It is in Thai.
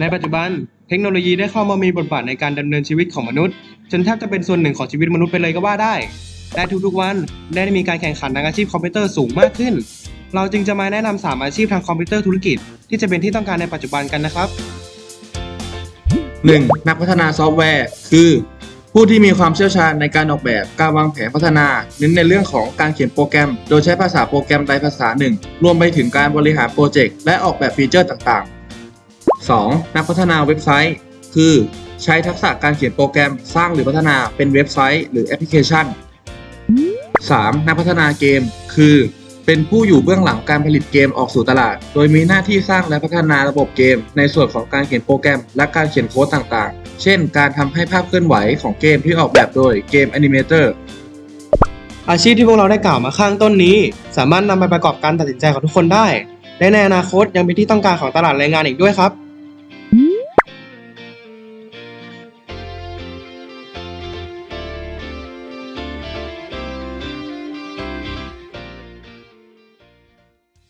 ในปัจจุบันเทคโนโลยีได้เข้ามามีบทบาทในการดำเนินชีวิตของมนุษย์ จนแทบจะเป็นส่วนหนึ่งของชีวิตมนุษย์ไปเลยก็ว่าได้ และทุกๆวันได้มีการแข่งขันทางอาชีพคอมพิวเตอร์สูงมากขึ้น เราจึงจะมาแนะนำสามอาชีพทางคอมพิวเตอร์ธุรกิจ ที่จะเป็นที่ต้องการในปัจจุบันกันนะครับ 1. นักพัฒนาซอฟต์แวร์ คือ ผู้ที่มีความเชี่ยวชาญในการออกแบบ การวางแผนพัฒนา เน้นในเรื่องของการเขียนโปรแกรม โดยใช้ภาษาโปรแกรมใดภาษาหนึ่ง รวมไปถึงการบริหารโปรเจกต์และออกแบบฟีเจอร์ต่างๆ 2. นักพัฒนาเว็บไซต์ คือใช้ทักษะการเขียนโปรแกรมสร้างหรือพัฒนาเป็นเว็บไซต์ หรือแอปพลิเคชัน 3. นักพัฒนาเกม คือ เป็นผู้อยู่เบื้องหลังการผลิตเกมออกสู่ตลาด โดยมีหน้าที่สร้างและพัฒนาระบบเกม ในส่วนของการเขียนโปรแกรม และการเขียนโค้ดต่างๆ เช่น การทำให้ภาพเคลื่อนไหวของเกมที่ออกแบบโดยเกมแอนิเมเตอร์อาชีพที่พวกเราได้กล่าวมาข้างต้นนี้ สามารถนำไปประกอบการตัดสินใจของทุกคนได้ และในอนาคตยังเป็นที่ต้องการของตลาดแรงงานอีกด้วยครับ